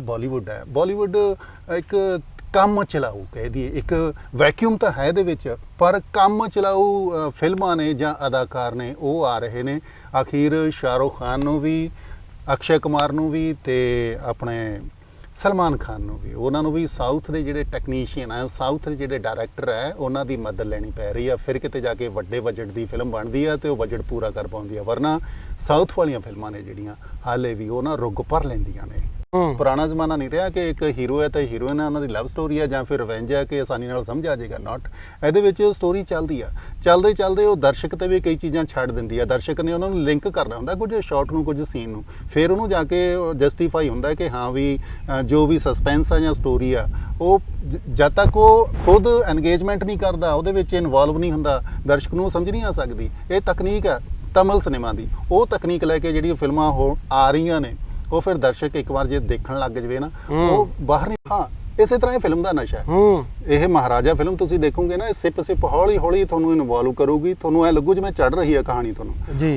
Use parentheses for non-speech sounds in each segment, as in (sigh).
ਬਾਲੀਵੁੱਡ ਹੈ। ਬਾਲੀਵੁੱਡ ਇੱਕ ਕੰਮ ਚਲਾਊ ਕਹਿ ਦਈਏ। ਇੱਕ ਵੈਕਿਊਮ ਤਾਂ ਹੈ ਇਹਦੇ ਵਿੱਚ, ਪਰ ਕੰਮ ਚਲਾਊ ਫਿਲਮਾਂ ਨੇ ਜਾਂ ਅਦਾਕਾਰ ਨੇ, ਉਹ ਆ ਰਹੇ ਨੇ। ਅਖੀਰ ਸ਼ਾਹਰੁਖ ਖਾਨ ਨੂੰ ਵੀ, ਅਕਸ਼ੇ ਕੁਮਾਰ ਨੂੰ ਵੀ ਤੇ ਆਪਣੇ ਸਲਮਾਨ ਖਾਨ ਨੂੰ ਵੀ। ਉਹਨਾਂ ਨੂੰ ਵੀ ਸਾਊਥ ਦੇ ਜਿਹੜੇ ਟੈਕਨੀਸ਼ੀਅਨ ਆ, ਸਾਊਥ ਦੇ ਜਿਹੜੇ ਡਾਇਰੈਕਟਰ ਹੈ ਉਹਨਾਂ ਦੀ ਮਦਦ ਲੈਣੀ ਪੈ ਰਹੀ ਆ। ਫਿਰ ਕਿਤੇ ਜਾ ਕੇ ਵੱਡੇ ਬਜਟ ਦੀ ਫਿਲਮ ਬਣਦੀ ਆ ਤੇ ਉਹ ਬਜਟ ਪੂਰਾ ਕਰ ਪਾਉਂਦੀ ਆ। ਵਰਨਾ ਸਾਊਥ ਵਾਲੀਆਂ ਫਿਲਮਾਂ ਨੇ ਜਿਹੜੀਆਂ, ਹਾਲੇ ਵੀ ਉਹ ਨਾ ਰੁੱਗ ਭਰ ਲੈਂਦੀਆਂ ਨੇ। ਪੁਰਾਣਾ ਜ਼ਮਾਨਾ ਨਹੀਂ ਰਿਹਾ ਕਿ ਇੱਕ ਹੀਰੋ ਹੈ ਤੇ ਹੀਰੋਇਨ ਹੈ ਉਹਨਾਂ ਦੀ ਲਵ ਸਟੋਰੀ ਹੈ ਜਾਂ ਫਿਰ ਰਿਵੈਂਜ ਹੈ ਕਿ ਆਸਾਨੀ ਨਾਲ ਸਮਝ ਆ ਜਾਏਗਾ ਨਾਟ ਇਹਦੇ ਵਿੱਚ ਸਟੋਰੀ ਚੱਲਦੀ ਆ। ਚੱਲਦੇ ਚੱਲਦੇ ਉਹ ਦਰਸ਼ਕ ਤੇ ਵੀ ਕਈ ਚੀਜ਼ਾਂ ਛੱਡ ਦਿੰਦੀ ਆ। ਦਰਸ਼ਕ ਨੇ ਉਹਨਾਂ ਨੂੰ ਲਿੰਕ ਕਰਨਾ ਹੁੰਦਾ, ਕੁਝ ਸ਼ਾਰਟ ਨੂੰ, ਕੁਝ ਸੀਨ ਨੂੰ। ਫਿਰ ਉਹਨੂੰ ਜਾ ਕੇ ਜਸਟੀਫਾਈ ਹੁੰਦਾ ਕਿ ਹਾਂ ਵੀ ਜੋ ਵੀ ਸਸਪੈਂਸ ਆ ਜਾਂ ਸਟੋਰੀ ਆ, ਉਹ ਜ- ਜਦ ਤੱਕ ਉਹ ਖੁਦ ਐਨਗੇਜਮੈਂਟ ਨਹੀਂ ਕਰਦਾ, ਉਹਦੇ ਵਿੱਚ ਇਨਵੋਲਵ ਨਹੀਂ ਹੁੰਦਾ, ਦਰਸ਼ਕ ਨੂੰ ਸਮਝ ਨਹੀਂ ਆ ਸਕਦੀ। ਇਹ ਤਕਨੀਕ ਹੈ ਤਮਲ ਸਿਨੇਮਾ ਦੀ। ਉਹ ਤਕਨੀਕ ਲੈ ਕੇ ਜਿਹੜੀਆਂ ਫਿਲਮਾਂ ਹੋ, ਆ ਰਹੀਆਂ ਨੇ ਉਹ ਫਿਰ ਦਰਸ਼ਕ ਇੱਕ ਵਾਰ ਜੇ ਦੇਖਣ ਲੱਗ ਜਵੇ ਨਾ। ਉਹ ਬਾਹਰ ਨਹੀਂ ਹਾਂ ਇਸੇ ਤਰ੍ਹਾਂ ਇਹ ਫਿਲਮ ਦਾ ਨਸ਼ਾ ਹੈ ਇਹ ਮਹਾਰਾਜਾ ਫਿਲਮ ਤੁਸੀਂ ਦੇਖੋਗੇ ਨਾ ਸਿਪ ਸਿਪ ਹੌਲੀ ਹੌਲੀ ਤੁਹਾਨੂੰ ਇਨਵੋਲਵ ਕਰੂਗੀ ਤੁਹਾਨੂੰ ਐ ਲੱਗੂ ਜਿਵੇਂ ਚੜ ਰਹੀ ਹੈ ਕਹਾਣੀ ਤੁਹਾਨੂੰ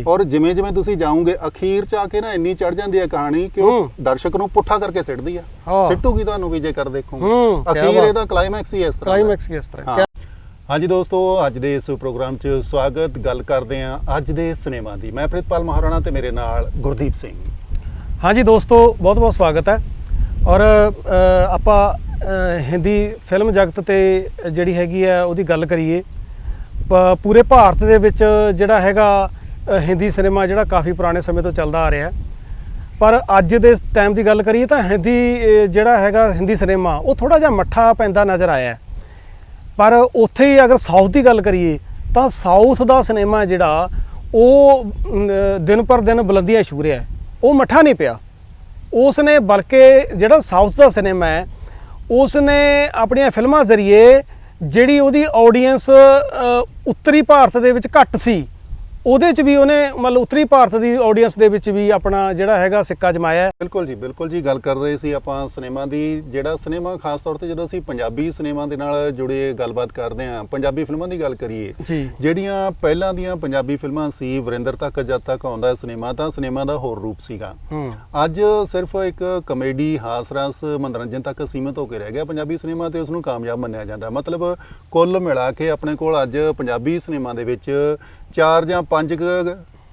ਔਰ ਜਿਵੇਂ ਜਿਵੇਂ ਤੁਸੀਂ ਜਾਓਗੇ ਅਖੀਰ ਚ ਆ ਕੇ ਨਾ ਇੰਨੀ ਚੜ ਜਾਂਦੀ ਹੈ ਕਹਾਣੀ ਕਿ ਉਹ। ਦਰਸ਼ਕ ਨੂੰ ਪੁੱਠਾ ਕਰਕੇ ਸਿੱਟਦੀ ਆ। ਸਿੱਟੂਗੀ ਤੁਹਾਨੂੰ ਵੀ ਜੇ ਕਰ ਦੇਖੋਗੇ ਅਖੀਰ। ਇਹਦਾ ਕਲਾਈਮੈਕਸ ਹੀ ਇਸ ਤਰ੍ਹਾਂ ਦਾ ਹੈ। ਕਲਾਈਮੈਕਸ ਕਿਸ ਤਰ੍ਹਾਂ ਹਾਂਜੀ ਦੋਸਤੋ ਅੱਜ ਦੇ ਇਸ ਪ੍ਰੋਗਰਾਮ 'ਚ ਸਵਾਗਤ ਗੱਲ ਕਰਦੇ ਹਾਂ ਅੱਜ ਦੇ ਸਿਨੇਮਾ ਦੀ ਮੈਂ ਪ੍ਰਿਤਪਾਲ ਮਹਾਰਾਣਾ ਤੇ ਮੇਰੇ ਨਾਲ ਗੁਰਦੀਪ ਸਿੰਘ ਹਾਂਜੀ ਦੋਸਤੋ ਬਹੁਤ ਬਹੁਤ ਸਵਾਗਤ ਹੈ। ਔਰ ਆਪਾਂ ਹਿੰਦੀ ਫਿਲਮ ਜਗਤ ਤੇ ਜਿਹੜੀ ਹੈਗੀ ਹੈ, ਉਹਦੀ ਗੱਲ ਕਰੀਏ। ਪ- ਪੂਰੇ ਭਾਰਤ ਦੇ ਵਿੱਚ ਜਿਹੜਾ ਹੈਗਾ ਹਿੰਦੀ ਸਿਨੇਮਾ ਜਿਹੜਾ ਕਾਫੀ ਪੁਰਾਣੇ ਸਮੇਂ ਤੋਂ ਚੱਲਦਾ ਆ ਰਿਹਾ ਪਰ ਅੱਜ ਦੇ ਟਾਈਮ ਦੀ ਗੱਲ ਕਰੀਏ ਤਾਂ ਹਿੰਦੀ ਜਿਹੜਾ ਹੈਗਾ ਹਿੰਦੀ ਸਿਨੇਮਾ, ਉਹ ਥੋੜਾ ਜਿਹਾ ਮੱਠਾ ਪੈਂਦਾ ਨਜ਼ਰ ਆਇਆ ਪਰ ਉੱਥੇ ਹੀ ਅਗਰ ਸਾਊਥ ਦੀ ਗੱਲ ਕਰੀਏ, ਤਾਂ ਸਾਊਥ ਦਾ ਸਿਨੇਮਾ ਜਿਹੜਾ, ਉਹ ਦਿਨ ਪਰ ਦਿਨ ਬੁਲੰਦੀਆਂ ਛੂ ਰਿਹਾ ਹੈ। ਉਹ ਮੱਠਾ ਨਹੀਂ ਪਿਆ। ਉਸ ਨੇ ਬਲਕਿ ਜਿਹੜਾ ਸਾਊਥ ਦਾ ਸਿਨੇਮਾ ਹੈ ਉਸ ਨੇ ਆਪਣੀਆਂ ਫਿਲਮਾਂ ਜ਼ਰੀਏ ਜਿਹੜੀ ਉਹਦੀ ਆਡੀਅנס ਉੱਤਰੀ ਭਾਰਤ ਦੇ ਵਿੱਚ ਘੱਟ ਸੀ। ਉਹਦੇ 'ਚ ਵੀ ਉਹਨੇ ਮਤਲਬ ਉੱਤਰੀ ਭਾਰਤ ਦੀ ਆਡੀਅנס ਦੇ ਵਿੱਚ ਵੀ ਆਪਣਾ ਜਿਹੜਾ ਹੈਗਾ ਸਿੱਕਾ ਜਮਾਇਆ ਹੈ। ਬਿਲਕੁਲ ਜੀ ਬਿਲਕੁਲ ਜੀ ਗੱਲ ਕਰ ਰਹੇ ਸੀ ਆਪਾਂ ਸਿਨੇਮਾ ਦੀ। ਜਿਹੜਾ ਸਿਨੇਮਾ ਖਾਸ ਤੌਰ ਤੇ ਜਦੋਂ ਅਸੀਂ ਪੰਜਾਬੀ ਸਿਨੇਮਾ ਦੇ ਨਾਲ ਜੁੜੇ ਗੱਲਬਾਤ ਕਰਦੇ ਹਾਂ ਪੰਜਾਬੀ ਫਿਲਮਾਂ ਦੀ ਗੱਲ ਕਰੀਏ ਜਿਹੜੀਆਂ ਪਹਿਲਾਂ ਦੀਆਂ ਪੰਜਾਬੀ ਫਿਲਮਾਂ ਸੀ ਵਰਿੰਦਰ ਤੱਕ ਜਦ ਤੱਕ ਆਉਂਦਾ ਸਿਨੇਮਾ ਤਾਂ ਸਿਨੇਮਾ ਦਾ ਹੋਰ ਰੂਪ ਸੀਗਾ। ਅੱਜ ਸਿਰਫ ਇੱਕ ਕਮੇਡੀ ਹਾਸ ਰਸ ਮਨੋਰੰਜਨ ਤੱਕ ਸੀਮਿਤ ਹੋ ਕੇ ਰਹਿ ਗਿਆ ਪੰਜਾਬੀ ਸਿਨੇਮਾ ਤੇ ਉਸ ਨੂੰ ਕਾਮਯਾਬ ਮੰਨਿਆ ਜਾਂਦਾ। ਮਤਲਬ ਕੁੱਲ ਮਿਲਾ ਕੇ ਆਪਣੇ ਕੋਲ ਅੱਜ ਪੰਜਾਬੀ ਸਿਨੇਮਾ ਦੇ ਵਿੱਚ ਚਾਰ ਜਾਂ ਪੰਜ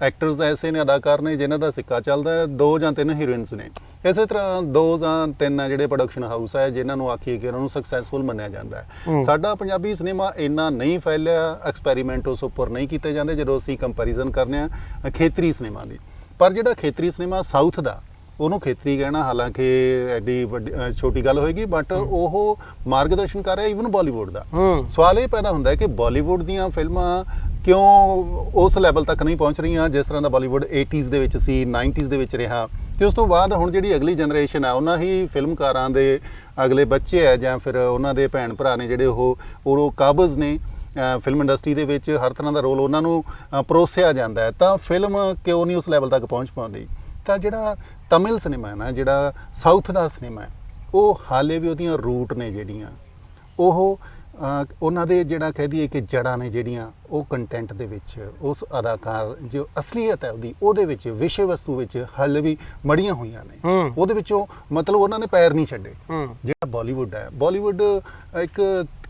ਐਕਟਰਸ ਐਸੇ ਨੇ ਅਦਾਕਾਰ ਨੇ ਜਿਨ੍ਹਾਂ ਦਾ ਸਿੱਕਾ ਚੱਲਦਾ ਹੈ ਦੋ ਜਾਂ ਤਿੰਨ ਹੀਰੋਇਨਸ ਨੇ। ਇਸੇ ਤਰ੍ਹਾਂ ਦੋ ਜਾਂ ਤਿੰਨ ਜਿਹੜੇ ਪ੍ਰੋਡਕਸ਼ਨ ਹਾਊਸ ਹੈ ਜਿਨ੍ਹਾਂ ਨੂੰ ਆਖੀਏ ਕਿ ਉਹਨਾਂ ਨੂੰ ਸਕਸੈਸਫੁਲ ਮੰਨਿਆ ਜਾਂਦਾ ਹੂੰ। ਸਾਡਾ ਪੰਜਾਬੀ ਸਿਨੇਮਾ ਇੰਨਾ ਨਹੀਂ ਫੈਲਿਆ ਐਕਸਪੈਰੀਮੈਂਟ ਉਸ ਉੱਪਰ ਨਹੀਂ ਕੀਤੇ ਜਾਂਦੇ ਜਦੋਂ ਅਸੀਂ ਕੰਪੈਰੀਜ਼ਨ ਕਰਨੇ ਆ ਖੇਤਰੀ ਸਿਨੇਮਾ ਦੀ। ਪਰ ਜਿਹੜਾ ਖੇਤਰੀ ਸਿਨੇਮਾ ਸਾਊਥ ਦਾ ਉਹਨੂੰ ਖੇਤਰੀ ਕਹਿਣਾ ਹਾਲਾਂਕਿ ਐਡੀ ਵੱਡੀ ਛੋਟੀ ਗੱਲ ਹੋਏਗੀ ਬਟ ਉਹ ਮਾਰਗਦਰਸ਼ਨ ਕਰ ਰਿਹਾ ਇਵਨ ਬਾਲੀਵੁੱਡ ਦਾ। ਸਵਾਲ ਇਹ ਪੈਦਾ ਹੁੰਦਾ ਹੈ ਕਿ ਬਾਲੀਵੁੱਡ ਦੀਆਂ ਫਿਲਮਾਂ ਕਿਉਂ ਉਸ ਲੈਵਲ ਤੱਕ ਨਹੀਂ ਪਹੁੰਚ ਰਹੀਆਂ? ਜਿਸ ਤਰ੍ਹਾਂ ਦਾ ਬਾਲੀਵੁੱਡ 80s ਦੇ ਵਿੱਚ ਸੀ 90s ਦੇ ਵਿੱਚ ਰਿਹਾ। ਤੇ ਉਸ ਤੋਂ ਬਾਅਦ ਹੁਣ ਜਿਹੜੀ ਅਗਲੀ ਜਨਰੇਸ਼ਨ ਆ, ਉਹਨਾਂ ਹੀ ਫਿਲਮਕਾਰਾਂ ਦੇ ਅਗਲੇ ਬੱਚੇ ਆ, ਜਾਂ ਫਿਰ ਉਹਨਾਂ ਦੇ ਭੈਣ ਭਰਾ ਨੇ ਜਿਹੜੇ ਉਹ ਉਹ ਕਾਬਜ਼ ਨੇ ਫਿਲਮ ਇੰਡਸਟਰੀ ਦੇ ਵਿੱਚ ਹਰ ਤਰ੍ਹਾਂ ਦਾ ਰੋਲ ਉਹਨਾਂ ਨੂੰ ਪਰੋਸਿਆ ਜਾਂਦਾ ਹੈ। ਤਾਂ ਫਿਲਮ ਕਿਉਂ ਨਹੀਂ ਉਸ ਲੈਵਲ ਤੱਕ ਪਹੁੰਚ ਪਾਉਂਦੀ? ਤਾਂ ਜਿਹੜਾ ਤਮਿਲ ਸਿਨੇਮਾ ਹੈ ਨਾ, ਜਿਹੜਾ ਸਾਊਥ ਦਾ ਸਿਨੇਮਾ ਹੈ ਉਹ ਹਾਲੇ ਵੀ ਉਹਦੀਆਂ ਰੂਟ ਨੇ ਜਿਹੜੀਆਂ। ਉਹ ਉਹਨਾਂ ਦੇ ਜਿਹੜਾ ਕਹਿ ਦਈਏ ਕਿ ਜੜਾਂ ਨੇ ਜਿਹੜੀਆਂ ਉਹ ਕੰਟੈਂਟ ਦੇ ਵਿੱਚ ਉਸ ਅਦਾਕਾਰ ਜੋ ਅਸਲੀਅਤ ਹੈ ਉਹਦੀ ਉਹਦੇ ਵਿੱਚ ਵਿਸ਼ੇ ਵਸਤੂ ਵਿੱਚ ਹਾਲੇ ਵੀ ਮੜੀਆਂ ਹੋਈਆਂ ਨੇ। ਉਹਦੇ ਵਿੱਚੋਂ ਮਤਲਬ ਉਹਨਾਂ ਨੇ ਪੈਰ ਨਹੀਂ ਛੱਡੇ। ਜਿਹੜਾ ਬਾਲੀਵੁੱਡ ਹੈ ਬਾਲੀਵੁੱਡ ਇੱਕ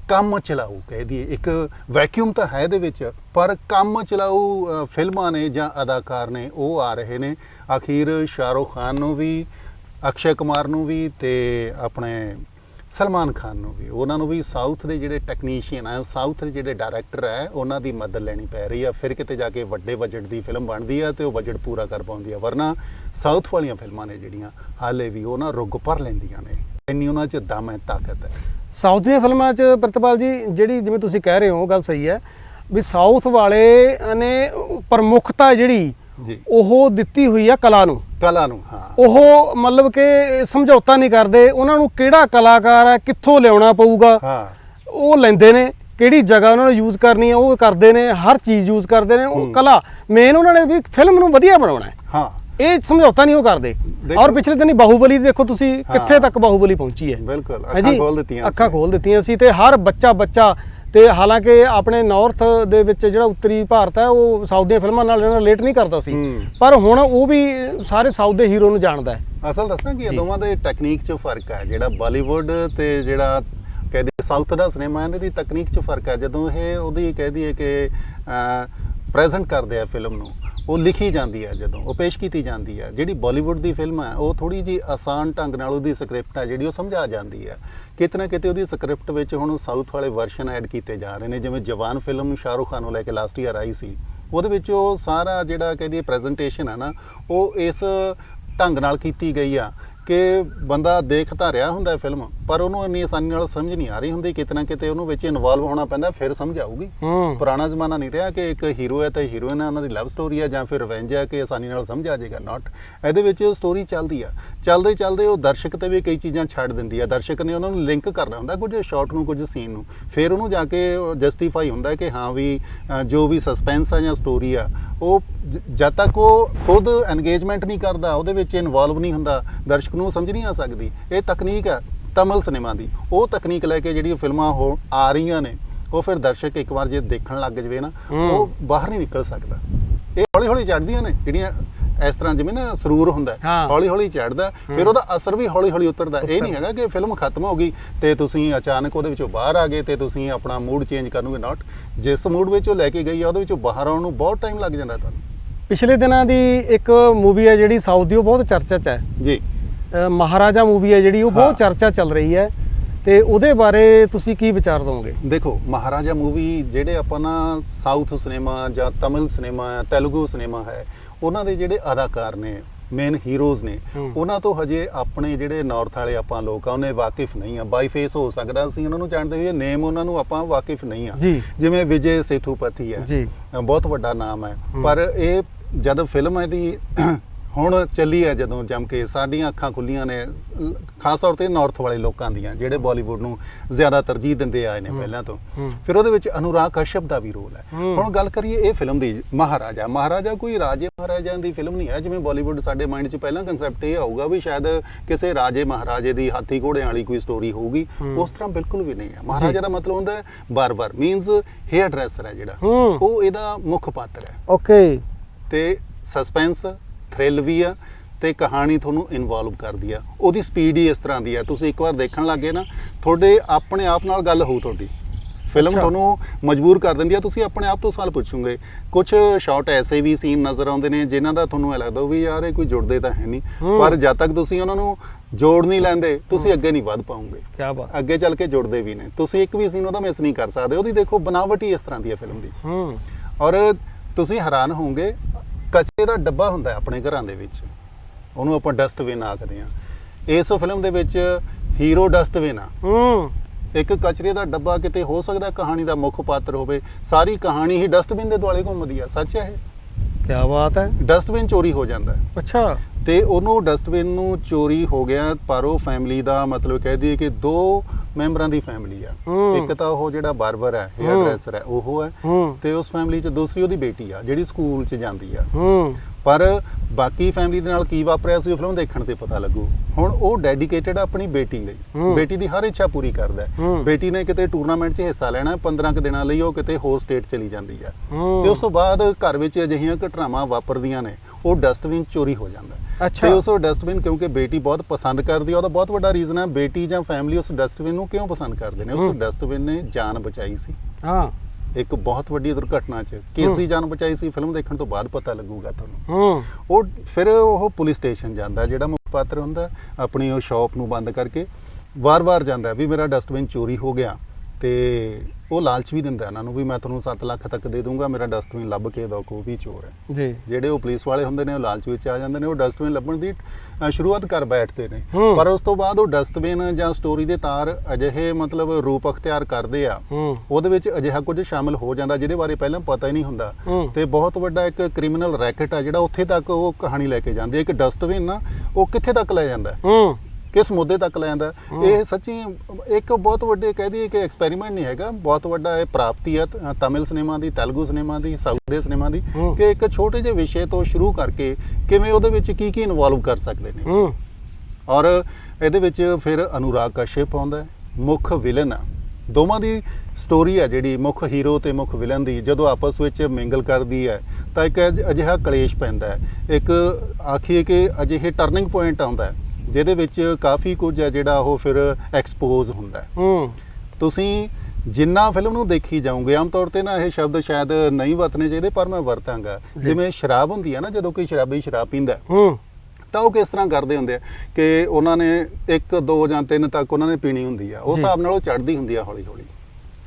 ਕੰਮ ਚਲਾਊ ਕਹਿ ਦਈਏ ਇੱਕ ਵੈਕਿਊਮ ਤਾਂ ਹੈ ਇਹਦੇ ਵਿੱਚ ਪਰ ਕੰਮ ਚਲਾਊ ਅ, ਫਿਲਮਾਂ ਨੇ ਜਾਂ ਅਦਾਕਾਰ ਨੇ ਉਹ ਆ ਰਹੇ ਨੇ। ਅਖੀਰ ਸ਼ਾਹਰੁਖ ਖਾਨ ਨੂੰ ਵੀ ਅਕਸ਼ੇ ਕੁਮਾਰ ਨੂੰ ਵੀ ਤੇ ਆਪਣੇ ਸਲਮਾਨ ਖਾਨ ਨੂੰ ਵੀ। ਉਹਨਾਂ ਨੂੰ ਵੀ ਸਾਊਥ ਦੇ ਜਿਹੜੇ ਟੈਕਨੀਸ਼ੀਅਨ ਆ, ਸਾਊਥ ਦੇ ਜਿਹੜੇ ਡਾਇਰੈਕਟਰ ਹੈ ਉਹਨਾਂ ਦੀ ਮਦਦ ਲੈਣੀ ਪੈ ਰਹੀ ਆ। ਫਿਰ ਕਿਤੇ ਜਾ ਕੇ ਵੱਡੇ ਬਜਟ ਦੀ ਫਿਲਮ ਬਣਦੀ ਆ ਤੇ ਉਹ ਬਜਟ ਪੂਰਾ ਕਰ ਪਾਉਂਦੀ ਆ। ਵਰਨਾ ਸਾਊਥ ਵਾਲੀਆਂ ਫਿਲਮਾਂ ਨੇ ਜਿਹੜੀਆਂ, ਹਾਲੇ ਵੀ ਉਹ ਨਾ ਰੁੱਗ ਭਰ ਲੈਂਦੀਆਂ ਨੇ। ਇੰਨੀ ਉਹਨਾਂ 'ਚ ਦਮ ਹੈ, ਤਾਕਤ ਹੈ। ਸਾਊਥ ਦੀਆਂ ਫਿਲਮਾਂ 'ਚ ਪ੍ਰਤਪਾਲ ਜੀ, ਜਿਹੜੀ ਜਿਵੇਂ ਤੁਸੀਂ ਕਹਿ ਰਹੇ ਹੋ, ਉਹ ਗੱਲ ਸਹੀ ਹੈ ਵੀ ਸਾਊਥ ਵਾਲੇ ਨੇ ਪ੍ਰਮੁੱਖਤਾ ਜਿਹੜੀ ਜੀ। ਉਹ ਦਿੱਤੀ ਹੋਈ ਆ ਕਲਾ ਨੂੰ। ਕਲਾ ਨੂੰ ਹਾਂ। ਉਹ ਮਤਲਬ ਕਿ ਸਮਝੌਤਾ ਨਹੀਂ ਕਰਦੇ ਉਹਨਾਂ ਨੂੰ ਕਿਹੜਾ ਕਲਾਕਾਰ ਹੈ ਕਿੱਥੋਂ ਲਿਆਉਣਾ ਪਊਗਾ? ਹਾਂ। ਉਹ ਲੈਂਦੇ ਨੇ ਕਿਹੜੀ ਜਗ੍ਹਾ ਉਹਨਾਂ ਨੂੰ ਯੂਜ਼ ਕਰਨੀ ਹੈ ਉਹ ਕਰਦੇ ਨੇ ਹਰ ਚੀਜ਼ ਯੂਜ਼ ਕਰਦੇ ਨੇ ਉਹ। ਕਲਾ। ਮੇਨ ਉਹਨਾਂ ਨੇ ਵੀ ਫਿਲਮ ਨੂੰ ਵਧੀਆ ਬਣਾਉਣਾ ਹੈ। ਹਾਂ। ਇਹ ਸਮਝੌਤਾ ਨਹੀਂ ਉਹ ਕਰਦੇ। ਔਰ ਪਿਛਲੇ ਦਿਨੀ ਬਾਹੂਬਲੀ ਦੇਖੋ ਤੁਸੀਂ। ਕਿੱਥੇ ਤੱਕ ਬਾਹੂਬਲੀ ਪਹੁੰਚੀ ਹੈ। ਬਿਲਕੁਲ ਅੱਖਾਂ? ਖੋਲ ਦਿੱਤੀਆਂ ਅੱਖਾਂ। ਖੋਲ ਦਿੱਤੀਆਂ ਸੀ ਤੇ ਹਰ ਬੱਚਾ ਬੱਚਾ ਤੇ ਹਾਲਾਂਕਿ ਆਪਣੇ ਨਾਰਥ ਦੇ ਵਿੱਚ ਜਿਹੜਾ ਉੱਤਰੀ ਭਾਰਤ ਹੈ ਉਹ ਸਾਊਥ ਦੀਆਂ ਫਿਲਮਾਂ ਨਾਲ ਇਹਨਾਂ ਰਿਲੇਟ ਨਹੀਂ ਕਰਦਾ ਸੀ। ਪਰ ਹੁਣ ਉਹ ਵੀ ਸਾਰੇ ਸਾਊਥ ਦੇ ਹੀਰੋ ਨੂੰ ਜਾਣਦਾ ਹੈ ਅਸਲ ਦੱਸਾਂ ਕਿ ਇਹ। ਦੋਵਾਂ ਦੇ ਟੈਕਨੀਕ 'ਚ ਫ਼ਰਕ ਹੈ ਜਿਹੜਾ ਬਾਲੀਵੁੱਡ ਤੇ ਜਿਹੜਾ ਕਹਿੰਦੇ ਸਾਊਥ ਦਾ ਸਿਨੇਮਾ ਇਹਨਾਂ ਦੀ ਤਕਨੀਕ 'ਚ ਫ਼ਰਕ ਹੈ ਜਦੋਂ ਇਹ ਉਹਦੀ ਕਹਿ ਦਈਏ ਕਿ ਪ੍ਰੈਜ਼ੈਂਟ ਕਰਦੇ ਆ ਫਿਲਮ ਨੂੰ ਉਹ ਲਿਖੀ ਜਾਂਦੀ ਹੈ ਜਦੋਂ, ਉਹ ਪੇਸ਼ ਕੀਤੀ ਜਾਂਦੀ ਹੈ। ਜਿਹੜੀ ਬਾਲੀਵੁੱਡ ਦੀ ਫਿਲਮ ਹੈ, ਉਹ ਥੋੜੀ ਜੀ ਆਸਾਨ ਢੰਗ ਨਾਲ ਉਹਦੀ ਸਕ੍ਰਿਪਟ ਹੈ, ਜਿਹੜੀ ਉਹ ਸਮਝਾ ਜਾਂਦੀ ਹੈ। ਕਿਤੇ ਨਾ ਕਿਤੇ ਉਹਦੀ ਸਕ੍ਰਿਪਟ ਵਿੱਚ ਹੁਣ ਸਾਊਥ ਵਾਲੇ ਵਰਸ਼ਨ ਐਡ ਕੀਤੇ ਜਾ ਰਹੇ ਨੇ, ਜਿਵੇਂ ਜਵਾਨ ਫਿਲਮ ਸ਼ਾਹਰੁਖ ਖਾਨ ਨੂੰ ਲੈ ਕੇ ਲਾਸਟ ਈਅਰ ਆਈ ਸੀ। ਉਹਦੇ ਵਿੱਚ ਉਹ ਸਾਰਾ ਜਿਹੜਾ ਕਹਿੰਦੀ ਪ੍ਰੈਜੈਂਟੇਸ਼ਨ ਹੈ ਨਾ, ਉਹ ਇਸ ਢੰਗ ਨਾਲ ਕੀਤੀ ਗਈ ਆ। ਕਿ ਬੰਦਾ ਦੇਖ ਤਾਂ ਰਿਹਾ ਹੁੰਦਾ ਹੈ ਫਿਲਮ ਪਰ ਉਹਨੂੰ ਇੰਨੀ ਆਸਾਨੀ ਨਾਲ ਸਮਝ ਨਹੀਂ ਆ ਰਹੀ ਹੁੰਦੀ ਕਿਤੇ ਨਾ ਕਿਤੇ ਉਹਨੂੰ ਵਿੱਚ ਇਨਵੋਲਵ ਹੋਣਾ ਪੈਂਦਾ ਫਿਰ ਸਮਝ ਆਊਗੀ। ਪੁਰਾਣਾ ਜ਼ਮਾਨਾ ਨਹੀਂ ਰਿਹਾ ਕਿ ਇੱਕ ਹੀਰੋ ਹੈ ਤੇ ਹੀਰੋਇਨ ਹੈ ਉਹਨਾਂ ਦੀ ਲਵ ਸਟੋਰੀ ਹੈ ਜਾਂ ਫਿਰ ਰਿਵੈਂਜ ਹੈ ਕਿ ਆਸਾਨੀ ਨਾਲ ਸਮਝ ਆ ਜਾਏਗਾ ਨਾਟ ਇਹਦੇ ਵਿੱਚ ਸਟੋਰੀ ਚੱਲਦੀ ਆ। ਚੱਲਦੇ ਚੱਲਦੇ ਉਹ ਦਰਸ਼ਕ ਤੇ ਵੀ ਕਈ ਚੀਜ਼ਾਂ ਛੱਡ ਦਿੰਦੀ ਆ। ਦਰਸ਼ਕ ਨੇ ਉਹਨਾਂ ਨੂੰ ਲਿੰਕ ਕਰਨਾ ਹੁੰਦਾ ਕੁਝ ਸ਼ਾਰਟ ਨੂੰ ਕੁਝ ਸੀਨ ਨੂੰ। ਫਿਰ ਉਹਨੂੰ ਜਾ ਕੇ ਜਸਟੀਫਾਈ ਹੁੰਦਾ ਕਿ ਹਾਂ ਵੀ ਜੋ ਵੀ ਸਸਪੈਂਸ ਆ ਜਾਂ ਸਟੋਰੀ ਆ ਉਹ ਜਦ ਤੱਕ ਉਹ ਖੁਦ ਐਨਗੇਜਮੈਂਟ ਨਹੀਂ ਕਰਦਾ ਉਹਦੇ ਵਿੱਚ ਇਨਵੋਲਵ ਨਹੀਂ ਹੁੰਦਾ ਦਰਸ਼ਕ ਨੂੰ ਸਮਝ ਨਹੀਂ ਆ ਸਕਦੀ। ਇਹ ਤਕਨੀਕ ਹੈ ਤਮਿਲ ਸਿਨੇਮਾ ਦੀ। ਉਹ ਤਕਨੀਕ ਲੈ ਕੇ ਜਿਹੜੀਆਂ ਫਿਲਮਾਂ ਹੋ ਆ ਰਹੀਆਂ ਨੇ ਉਹ ਫਿਰ ਦਰਸ਼ਕ ਇੱਕ ਵਾਰ ਜੇ ਦੇਖਣ ਲੱਗ ਜਵੇ ਨਾ। ਉਹ ਬਾਹਰ ਨਹੀਂ ਨਿਕਲ ਸਕਦਾ। ਇਹ ਹੌਲੀ ਹੌਲੀ ਚੜਦੀਆਂ ਨੇ ਜਿਹੜੀਆਂ ਇਸ ਤਰ੍ਹਾਂ ਜਿਵੇਂ ਨਾ ਸਰੂਰ ਹੁੰਦਾ। ਹੌਲੀ ਹੌਲੀ ਚੜਦਾ ਫਿਰ ਉਹਦਾ ਅਸਰ ਵੀ ਹੌਲੀ ਹੌਲੀ ਉਤਰਦਾ ਇਹ ਨਹੀਂ ਹੈਗਾ ਕਿ ਫਿਲਮ ਖਤਮ ਹੋ ਗਈ ਤੇ ਤੁਸੀਂ ਅਚਾਨਕ ਉਹਦੇ ਵਿੱਚੋਂ ਬਾਹਰ ਆ ਗਏ ਤੇ ਤੁਸੀਂ ਆਪਣਾ ਮੂਡ ਚੇਂਜ ਕਰਨਗੇ ਨਾਟ ਜਿਸ ਮੂਡ ਵਿੱਚ ਲੈ ਕੇ ਗਈ ਆ ਉਹਦੇ ਵਿੱਚੋਂ ਬਾਹਰ ਆਉਣ ਨੂੰ ਬਹੁਤ ਟਾਈਮ ਲੱਗ ਜਾਂਦਾ ਤੁਹਾਨੂੰ। ਪਿਛਲੇ ਦਿਨਾਂ ਦੀ ਇੱਕ ਮੂਵੀ ਹੈ ਜਿਹੜੀ ਸਾਊਥ ਦੀ ਉਹ ਬਹੁਤ ਚਰਚਾ 'ਚ ਹੈ। ਜੀ। ਮਹਾਰਾਜਾ ਮੂਵੀ ਹੈ ਜਿਹੜੀ ਉਹ। ਬਹੁਤ ਚਰਚਾ ਚੱਲ ਰਹੀ ਹੈ ਤੇ ਉਹਦੇ ਬਾਰੇ ਤੁਸੀਂ ਕੀ ਵਿਚਾਰ ਦੋਗੇ? ਦੇਖੋ ਮਹਾਰਾਜਾ ਮੂਵੀ ਜਿਹੜੇ ਆਪਾਂ ਨਾ ਸਾਊਥ ਸਿਨੇਮਾ ਜਾਂ ਤਮਿਲ ਸਿਨੇਮਾ ਹੈ ਤੇਲਗੂ ਸਿਨੇਮਾ ਹੈ ਉਹਨਾਂ ਦੇ ਜਿਹੜੇ ਅਦਾਕਾਰ ਨੇ ਮੇਨ ਹੀਰੋਜ਼ ਨੇ। ਉਹਨਾਂ ਤੋਂ ਹਜੇ ਆਪਣੇ ਜਿਹੜੇ ਨਾਰਥ ਵਾਲੇ ਆਪਾਂ ਲੋਕ ਆ ਉਹਨੇ ਵਾਕਿਫ ਨਹੀਂ ਆ। ਬਾਈ ਫੇਸ ਹੋ ਸਕਦਾ ਅਸੀਂ ਉਹਨਾਂ ਨੂੰ ਜਾਣਦੇ ਹੋਈਏ ਨੇਮ ਉਹਨਾਂ ਨੂੰ ਆਪਾਂ ਵਾਕਿਫ ਨਹੀਂ ਆ। ਜਿਵੇਂ ਵਿਜੇ ਸੇਥੂਪਤੀ ਹੈ ਬਹੁਤ ਵੱਡਾ ਨਾਮ ਹੂੰ। ਪਰ ਇਹ ਜਦ ਫਿਲਮ ਇਹਦੀ ਹੁਣ ਚੱਲੀ ਹੈ ਜਦੋਂ ਜਮ ਕੇ ਸਾਡੀਆਂ ਅੱਖਾਂ ਖੁੱਲੀਆਂ ਨੇ ਖਾਸ ਤੌਰ ਤੇ ਨਾਰਥ ਵਾਲੇ ਲੋਕਾਂ ਦੀਆਂ ਜਿਹੜੇ ਬਾਲੀਵੁੱਡ ਨੂੰ ਜ਼ਿਆਦਾ ਤਰਜੀਹ ਦਿੰਦੇ ਆਏ ਨੇ। ਪਹਿਲਾਂ ਤੋਂ। ਫਿਰ ਉਹਦੇ ਵਿੱਚ ਅਨੁਰਾਗ ਕਸ਼ਯਪ ਦਾ ਵੀ ਰੋਲ ਹੈ। ਹੁਣ ਗੱਲ ਕਰੀਏ ਇਹ ਫਿਲਮ ਦੀ ਮਹਾਰਾਜਾ। ਮਹਾਰਾਜਾ ਕੋਈ ਰਾਜੇ ਮਹਾਰਾਜਿਆਂ ਦੀ ਫਿਲਮ ਨਹੀਂ ਹੈ ਜਿਵੇਂ ਬਾਲੀਵੁੱਡ ਸਾਡੇ ਮਾਈਂਡ 'ਚ ਪਹਿਲਾਂ ਕਨਸੈਪਟ ਇਹ ਆਊਗਾ ਵੀ ਸ਼ਾਇਦ ਕਿਸੇ ਰਾਜੇ ਮਹਾਰਾਜੇ ਦੀ ਹਾਥੀ ਘੋੜਿਆਂ ਵਾਲੀ ਕੋਈ ਸਟੋਰੀ ਹੋਊਗੀ। ਉਸ ਤਰ੍ਹਾਂ ਬਿਲਕੁਲ ਵੀ ਨਹੀਂ ਹੈ। ਮਹਾਰਾਜਾ ਦਾ ਮਤਲਬ ਹੁੰਦਾ ਹੈ ਬਾਰ-ਬਾਰ। ਮੀਨਸ ਹੇਅਰ ਡਰੈਸਰ ਹੈ ਜਿਹੜਾ। ਉਹ ਇਹਦਾ ਮੁੱਖ ਪਾਤਰ ਹੈ। ਓਕੇ ਤੇ ਸਸਪੈਂਸ ਥ੍ਰਿਲ ਵੀ ਆ ਤੇ ਕਹਾਣੀ ਤੁਹਾਨੂੰ ਇਨਵੋਲਵ ਕਰਦੀ ਆ। ਉਹਦੀ ਸਪੀਡ ਹੀ ਇਸ ਤਰ੍ਹਾਂ ਦੀ ਆ। ਤੁਸੀਂ ਇੱਕ ਵਾਰ ਦੇਖਣ ਲੱਗੇ ਨਾ ਤੁਹਾਡੇ ਆਪਣੇ ਆਪ ਨਾਲ ਗੱਲ ਹੋਊ ਤੁਹਾਡੀ। ਫਿਲਮ। ਤੁਹਾਨੂੰ ਮਜਬੂਰ ਕਰ ਦਿੰਦੀ ਆ। ਤੁਸੀਂ ਆਪਣੇ ਆਪ ਤੋਂ ਸਵਾਲ ਪੁੱਛੋਗੇ। ਕੁਝ ਸ਼ਾਟ ਐਸੇ ਵੀ ਸੀਨ ਨਜ਼ਰ ਆਉਂਦੇ ਨੇ ਜਿਨ੍ਹਾਂ ਦਾ ਤੁਹਾਨੂੰ ਇਹ ਲੱਗਦਾ ਵੀ ਯਾਰ ਇਹ ਕੋਈ ਜੁੜਦੇ ਤਾਂ ਹੈ ਨਹੀਂ। ਪਰ ਜਦ ਤੱਕ ਤੁਸੀਂ ਉਹਨਾਂ ਨੂੰ ਜੋੜ ਨਹੀਂ ਲੈਂਦੇ ਤੁਸੀਂ ਅੱਗੇ ਨਹੀਂ ਵੱਧ ਪਾਉਂਗੇ। ਕੀ ਬਾਤ। ਅੱਗੇ ਚੱਲ ਕੇ ਜੁੜਦੇ ਵੀ ਨੇ। ਤੁਸੀਂ ਇੱਕ ਵੀ ਸੀਨ ਉਹਦਾ ਮਿਸ ਨਹੀਂ ਕਰ ਸਕਦੇ। ਉਹਦੀ ਦੇਖੋ ਬਣਾਵਟ ਹੀ ਇਸ ਤਰ੍ਹਾਂ ਦੀ ਹੈ ਫਿਲਮ ਦੀ। ਹੂੰ। ਔਰ ਤੁਸੀਂ ਹੈਰਾਨ ਹੋਵੋਗੇ ਕਚਰੇ ਦਾ ਡੱਬਾ ਹੁੰਦਾ ਹੈ ਆਪਣੇ ਘਰਾਂ ਦੇ ਵਿੱਚ। ਉਹਨੂੰ ਆਪਾਂ ਡਸਟਬਿਨ ਆਖਦੇ ਆ ਇਸ ਫਿਲਮ ਦੇ ਵਿੱਚ ਹੀਰੋ ਡਸਟਬਿਨ ਆ। ਹੂੰ। ਇੱਕ ਕਚਰੇ ਦਾ ਡੱਬਾ ਕਿਤੇ ਹੋ ਸਕਦਾ ਕਹਾਣੀ ਦਾ ਮੁੱਖ ਪਾਤਰ ਹੋਵੇ ਸਾਰੀ ਕਹਾਣੀ ਹੀ ਡਸਟਬਿਨ ਦੇ ਦੁਆਲੇ ਘੁੰਮਦੀ ਆ ਸੱਚ ਹੈ ਇਹ? ਕੀ ਬਾਤ ਹੈ। ਡਸਟਬਿਨ ਚੋਰੀ ਹੋ ਜਾਂਦਾ ਹੈ। ਅੱਛਾ। ਤੇ ਉਹਨੂੰ ਡਸਟਬਿਨ ਨੂੰ ਚੋਰੀ ਹੋ ਗਿਆ ਪਰ ਉਹ ਫੈਮਿਲੀ ਦਾ ਮਤਲਬ ਕਹਿ ਦਈਏ ਕਿ ਦੋ ਮੈਂਬਰਾਂ ਦੀ ਫੈਮਿਲੀ ਆ ਹੂੰ। ਇੱਕ ਤਾਂ ਉਹ ਜਿਹੜਾ ਬਾਰਬਰ ਹੈ ਹੇਅਰ। ਡਰੈਸਰ ਹੈ ਉਹ ਹੈ ਹੂੰ ਤੇ ਉਸ ਫੈਮਿਲੀ 'ਚ ਦੂਸਰੀ ਉਹਦੀ ਬੇਟੀ ਆ ਜਿਹੜੀ ਸਕੂਲ 'ਚ ਜਾਂਦੀ ਆ ਹੂੰ ਪਰ ਬਾਕੀ ਫੈਮਿਲੀ ਦੇ ਨਾਲ ਕੀ ਵਾਪਰਿਆ ਸੀ ਉਹ ਫਿਲਮ ਦੇਖਣ ਤੇ ਪਤਾ ਲੱਗੂ ਹੁਣ ਉਹ ਡੈਡੀਕੇਟਡ ਆਪਣੀ ਬੇਟੀ ਲਈ ਹੂੰ। ਬੇਟੀ ਦੀ ਹਰ ਇੱਛਾ ਪੂਰੀ ਕਰਦਾ ਹੈ ਹੂੰ। ਬੇਟੀ ਨੇ ਕਿਤੇ ਟੂਰਨਾਮੈਂਟ 'ਚ ਹਿੱਸਾ ਲੈਣਾ ਹੈ, 15 ਕੁ ਦਿਨਾਂ ਲਈ ਉਹ ਕਿਤੇ ਹੋਰ ਸਟੇਟ ਚਲੀ ਜਾਂਦੀ ਹੈ ਹੂੰ ਤੇ ਉਸ ਤੋਂ ਬਾਅਦ ਘਰ ਵਿੱਚ ਅਜਿਹੀਆਂ ਘਟਨਾਵਾਂ ਵਾਪਰਦੀਆਂ ਨੇ ਉਹ ਡਸਟਬਿਨ ਚੋਰੀ ਹੋ ਜਾਂਦਾ ਹੈ। ਤੇ ਉਸ ਡਸਟਬਿਨ ਕਿਉਂਕਿ ਬੇਟੀ ਬਹੁਤ ਪਸੰਦ ਕਰਦੀ ਹੈ ਉਹਦਾ ਬਹੁਤ ਵੱਡਾ ਰੀਜ਼ਨ ਹੈ ਬੇਟੀ ਜਾਂ ਫੈਮਿਲੀ ਉਸ ਡਸਟਬਿਨ ਨੂੰ ਕਿਉਂ ਪਸੰਦ ਕਰਦੇ ਨੇ? ਉਸ। ਡਸਟਬਿਨ ਨੇ ਜਾਨ ਬਚਾਈ ਸੀ। ਹਾਂ। ਇੱਕ ਬਹੁਤ ਵੱਡੀ ਦੁਰਘਟਨਾ 'ਚ ਕਿਸ। ਦੀ ਜਾਨ ਬਚਾਈ ਸੀ ਫਿਲਮ ਦੇਖਣ ਤੋਂ ਬਾਅਦ ਪਤਾ ਲੱਗੂਗਾ ਤੁਹਾਨੂੰ। ਹੂੰ। ਉਹ ਫਿਰ ਉਹ ਪੁਲਿਸ ਸਟੇਸ਼ਨ ਜਾਂਦਾ ਜਿਹੜਾ ਮੁੱਖ ਪਾਤਰ ਹੁੰਦਾ ਆਪਣੀ ਉਹ ਸ਼ਾਪ ਨੂੰ ਬੰਦ ਕਰਕੇ ਵਾਰ-ਵਾਰ ਜਾਂਦਾ ਵੀ ਮੇਰਾ ਡਸਟਬਿਨ ਚੋਰੀ ਹੋ ਗਿਆ ਤੇ ਉਹ ਲਾਲਚ ਵੀ ਦਿੰਦਾ ਇਹਨਾਂ ਨੂੰ ਵੀ ਮੈਂ ਤੁਹਾਨੂੰ 7 ਲੱਖ ਤੱਕ ਦੇ ਦੂੰਗਾ ਮੇਰਾ ਡਸਟਬਿਨ ਲੱਭ ਕੇ ਦਿਓ ਕੋਈ ਵੀ ਚੋਰ ਹੈ। ਜੀ। ਜਿਹੜੇ ਉਹ ਪੁਲਿਸ ਵਾਲੇ ਹੁੰਦੇ ਨੇ ਉਹ ਲਾਲਚ ਵਿੱਚ ਆ ਜਾਂਦੇ ਨੇ ਉਹ ਡਸਟਬਿਨ ਲੱਭਣ ਦੀ ਸ਼ੁਰੂਆਤ ਕਰ ਬੈਠਦੇ ਨੇ। ਪਰ ਉਸ ਤੋਂ ਬਾਅਦ ਉਹ ਡਸਟਬਿਨ ਜਾਂ ਸਟੋਰੀ ਦੇ ਤਾਰ ਅਜਿਹੇ ਮਤਲਬ ਰੂਪ ਅਖਤਿਆਰ ਕਰਦੇ ਆ ਉਹਦੇ ਵਿੱਚ ਅਜਿਹਾ ਕੁਝ ਸ਼ਾਮਿਲ ਹੋ ਜਾਂਦਾ ਜਿਹਦੇ ਬਾਰੇ ਪਹਿਲਾਂ ਪਤਾ ਹੀ ਨਹੀਂ ਹੁੰਦਾ। ਤੇ ਬਹੁਤ ਵੱਡਾ ਇੱਕ ਕ੍ਰਿਮੀਨਲ ਰੈਕਟ ਆ ਜਿਹੜਾ ਉੱਥੇ ਤੱਕ ਉਹ ਕਹਾਣੀ ਲੈ ਕੇ ਜਾਂਦੀ ਹੈ। ਇੱਕ ਡਸਟਬਿਨ ਨਾ ਉਹ ਕਿੱਥੇ ਤੱਕ ਲੈ ਜਾਂਦਾ ਕਿਸ ਮੁੱਦੇ ਤੱਕ ਲੈ ਜਾਂਦਾ ਹੈ? ਹੂੰ। ਇਹ ਸੱਚੀ ਇੱਕ ਬਹੁਤ ਵੱਡੇ ਕਹਿ ਦਈਏ ਕਿ ਐਕਸਪੈਰੀਮੈਂਟ ਨਹੀਂ ਹੈਗਾ ਬਹੁਤ ਵੱਡਾ ਇਹ ਪ੍ਰਾਪਤੀ ਹੈ ਤਮਿਲ ਸਿਨੇਮਾ ਦੀ ਤੇਲਗੂ ਸਿਨੇਮਾ ਦੀ ਸਾਊਥ ਦੇ ਸਿਨੇਮਾ ਦੀ। ਕਿ ਇੱਕ ਛੋਟੇ ਜਿਹੇ ਵਿਸ਼ੇ ਤੋਂ ਸ਼ੁਰੂ ਕਰਕੇ ਕਿਵੇਂ ਉਹਦੇ ਵਿੱਚ ਕੀ ਕੀ ਇਨਵੋਲਵ ਕਰ ਸਕਦੇ ਨੇ ਔਰ ਇਹਦੇ ਵਿੱਚ ਫਿਰ ਅਨੁਰਾਗ ਕਸ਼ਯਪ ਆਉਂਦਾ ਮੁੱਖ ਵਿਲਨ ਆ ਦੋਵਾਂ ਦੀ ਸਟੋਰੀ ਹੈ ਜਿਹੜੀ ਮੁੱਖ ਹੀਰੋ ਤੇ ਮੁੱਖ ਵਿਲਨ ਦੀ ਜਦੋਂ ਆਪਸ ਵਿੱਚ ਮਿੰਗਲ ਕਰਦੀ ਹੈ ਤਾਂ ਇੱਕ ਅਜ- ਅਜਿਹਾ ਕਲੇਸ਼ ਪੈਂਦਾ ਹੈ ਇੱਕ ਆਖੀਏ ਕਿ ਅਜਿਹੇ ਟਰਨਿੰਗ ਪੁਆਇੰਟ ਆਉਂਦਾ ਹੈ ਜਿਹਦੇ ਵਿੱਚ ਕਾਫੀ ਕੁਝ ਹੈ ਜਿਹੜਾ ਉਹ ਫਿਰ ਐਕਸਪੋਜ਼ ਹੁੰਦਾ ਹੈ। ਹੂੰ। ਤੁਸੀਂ ਜਿੰਨਾ ਫਿਲਮ ਨੂੰ ਦੇਖੀ ਜਾਓਗੇ ਆਮ ਤੌਰ ਤੇ ਨਾ ਇਹ ਸ਼ਬਦ ਸ਼ਾਇਦ ਨਹੀਂ ਵਰਤਨੇ ਚਾਹੀਦੇ ਪਰ ਮੈਂ ਵਰਤਾਂਗਾ। ਜਿਵੇਂ ਸ਼ਰਾਬ ਹੁੰਦੀ ਹੈ ਨਾ ਜਦੋਂ ਕੋਈ ਸ਼ਰਾਬੀ ਸ਼ਰਾਬ ਪੀਂਦਾ ਹੈ, ਤਾਂ ਉਹ ਕਿਸ ਤਰ੍ਹਾਂ ਕਰਦੇ ਹੁੰਦੇ ਆ ਕਿ ਉਹਨਾਂ ਨੇ 1 2 ਜਾਂ 3 ਤੱਕ ਉਹਨਾਂ ਨੇ ਪੀਣੀ ਹੁੰਦੀ ਆ। ਉਸ। ਹਿਸਾਬ ਨਾਲ ਉਹ ਚੜਦੀ ਹੁੰਦੀ ਆ ਹੌਲੀ ਹੌਲੀ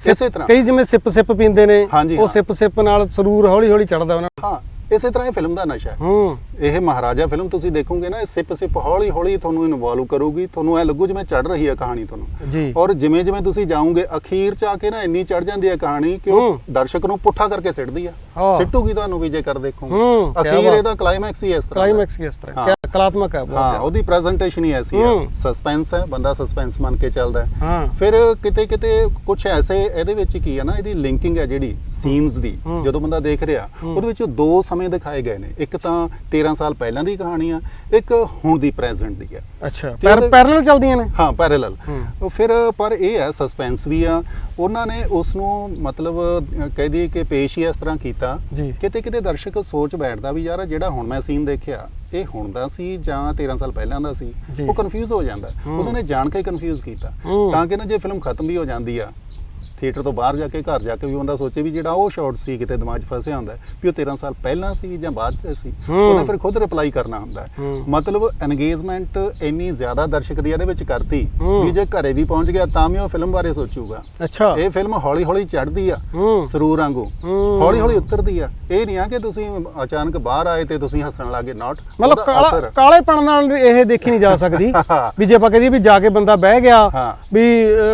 ਇਸੇ ਤਰ੍ਹਾਂ। ਕਈ ਜਿਵੇਂ ਸਿਪ ਸਿਪ ਪੀਂਦੇ ਨੇ ਉਹ। ਸਿਪ ਸਿਪ ਨਾਲ ਸਰੂਰ ਹੌਲੀ ਹੌਲੀ ਚੜਦਾ ਉਹਨਾਂ ਹਾਂ ਇਸੇ ਤਰ੍ਹਾਂ ਇਹ ਫਿਲਮ ਦਾ ਨਸ਼ਾ ਹੈ ਹੂੰ ਇਹ ਮਹਾਰਾਜਾ ਫਿਲਮ ਤੁਸੀਂ ਦੇਖੋਗੇ ਨਾ ਇਹ ਸਿਪ ਸਿਪ ਹੌਲੀ ਹੌਲੀ ਤੁਹਾਨੂੰ ਇਨਵੋਲਵ ਕਰੂਗੀ ਤੁਹਾਨੂੰ ਐ ਲੱਗੂ ਜਿਵੇਂ ਚੜ ਰਹੀ ਹੈ ਕਹਾਣੀ ਤੁਹਾਨੂੰ ਔਰ ਜਿਵੇਂ ਜਿਵੇਂ ਤੁਸੀਂ ਜਾਓਗੇ ਅਖੀਰ ਚ ਆ ਕੇ ਨਾ ਇੰਨੀ ਚੜ ਜਾਂਦੀ ਹੈ ਕਹਾਣੀ ਕਿ ਉਹ ਹੂੰ। ਦਰਸ਼ਕ ਨੂੰ ਪੁੱਠਾ ਕਰਕੇ ਸਿੱਟਦੀ ਆ ਹਾਂ। ਸਿੱਟੂਗੀ ਤੁਹਾਨੂੰ ਵੀ ਜੇ ਕਰ ਦੇਖੋਗੇ ਹੂੰ, ਅਖੀਰ। ਇਹਦਾ ਕਲਾਈਮੈਕਸ ਹੀ ਇਸ ਤਰ੍ਹਾਂ। ਕਲਾਈਮੈਕਸ ਕਿਸ ਤਰ੍ਹਾਂ ਹਾਂ। ਕਲਾਤਮਕ ਹੈ ਹਾਂ। ਉਹਦੀ ਪ੍ਰੈਜੈਂਟੇਸ਼ਨ ਹੀ ਐਸੀ ਹੈ ਹੂੰ। ਸਸਪੈਂਸ ਹੈ ਬੰਦਾ ਸਸਪੈਂਸ ਮੰਨ ਕੇ ਚੱਲਦਾ ਹੈ ਹਾਂ ਫਿਰ ਕਿਤੇ ਕਿਤੇ ਕੁਝ ਐਸੇ ਇਹਦੇ ਵਿੱਚ ਕੀ ਹੈ ਨਾ ਇਹਦੀ ਲਿੰਕਿੰਗ ਹੈ ਜਿਹੜੀ ਸੀਨਸ ਦੀ ਹੂੰ। ਜਦੋਂ ਬੰਦਾ ਦੇਖ ਰਿਹਾ ਹੂੰ। ਉਹਦੇ ਵਿੱਚ ਦੋ ਸਮੇਂ ਦਿਖਾਏ ਗਏ ਨੇ। ਇੱਕ ਤਾਂ 13 ਸਾਲ ਪਹਿਲਾਂ ਦੀ ਕਹਾਣੀ ਆ ਇੱਕ ਹੁਣ ਦੀ ਪ੍ਰੈਜ਼ੈਂਟ ਦੀ ਹੈ ਅੱਛਾ ਤੇ ਪੈਰ ਉਹਦੇ- ਪੈਰਲਲ ਚੱਲਦੀਆਂ ਨੇ? ਹਾਂ ਪੈਰੇਲਲ ਹੂੰ। ਫਿਰ ਪਰ ਇਹ ਹੈ ਸਸਪੈਂਸ ਵੀ ਆ। ਉਹਨਾਂ ਨੇ ਉਸ ਨੂੰ ਮਤਲਬ ਅਹ, ਕਹਿ ਦਈਏ ਕਿ ਪੇਸ਼ ਹੀ ਇਸ ਤਰ੍ਹਾਂ ਕੀਤਾ ਜੀ। ਕਿਤੇ ਕਿਤੇ ਦਰਸ਼ਕ ਸੋਚ ਬੈਠਦਾ ਵੀ ਯਾਰ ਜਿਹੜਾ ਹੁਣ ਮੈਂ ਸੀਨ ਦੇਖਿਆ ਇਹ ਹੁਣ ਦਾ ਸੀ ਜਾਂ 13 ਸਾਲ ਪਹਿਲਾਂ ਦਾ ਸੀ? ਜੀ। ਉਹ ਕਨਫਿਊਜ਼ ਹੋ ਜਾਂਦਾ। ਹੂੰ। ਉਹਨਾਂ ਨੇ ਜਾਣ ਕੇ ਕਨਫਿਊਜ਼ ਕੀਤਾ। ਹੂੰ। ਤਾਂ ਕਿ ਨਾ ਜੇ ਫਿਲਮ ਖਤਮ ਵੀ ਹੋ ਜਾਂਦੀ ਆ ਥੀਏਟਰ ਤੋਂ ਬਾਹਰ ਜਾ ਕੇ ਘਰ ਜਾ ਕੇ ਵੀ ਬੰਦਾ ਸੋਚੇ ਵੀ ਜਿਹੜਾ ਉਹ ਸ਼ਾਟ ਸੀ ਕਿਤੇ ਦਿਮਾਗ 'ਚ ਫਸਿਆ ਹੁੰਦਾ ਵੀ ਉਹ 13 ਸਾਲ ਪਹਿਲਾਂ ਸੀ ਜਾਂ ਬਾਅਦ 'ਚ ਸੀ ਹੂੰ। ਉਹਨੇ ਫਿਰ ਖੁਦ ਰਿਪਲਾਈ ਕਰਨਾ ਹੁੰਦਾ। ਮਤਲਬ ਐਨਗੇਜਮੈਂਟ ਇੰਨੀ ਜ਼ਿਆਦਾ ਦਰਸ਼ਕ ਦੀ ਇਹਦੇ ਵਿੱਚ ਕਰਤੀ। ਵੀ ਜੇ ਘਰੇ ਵੀ ਪਹੁੰਚ ਗਿਆ ਤਾਂ ਵੀ ਉਹ ਫਿਲਮ ਬਾਰੇ ਸੋਚੂਗਾ ਅੱਛਾ ਇਹ ਫਿਲਮ ਹੌਲੀ ਹੌਲੀ ਚੜ੍ਹਦੀ ਆ ਸਰੂਰ ਵਾਂਗੂ। ਹੌਲੀ ਹੌਲੀ ਉਤਰਦੀ ਆ ਇਹ ਨਹੀਂ ਆ ਕਿ ਤੁਸੀਂ ਅਚਾਨਕ ਬਾਹਰ ਆਏ ਤੇ ਤੁਸੀਂ ਹੱਸਣ ਲੱਗੇ ਨਾਟ ਮਤਲਬ ਕਾਲਾ ਕਾਲੇਪਣ ਨਾਲ ਇਹ ਦੇਖੀ ਨਹੀਂ ਜਾ ਸਕਦੀ। (laughs) ਵੀ ਜੇ ਆਪਾਂ ਕਹੀਏ ਵੀ ਜਾ ਕੇ ਬੰਦਾ ਬਹਿ ਗਿਆ। ਵੀ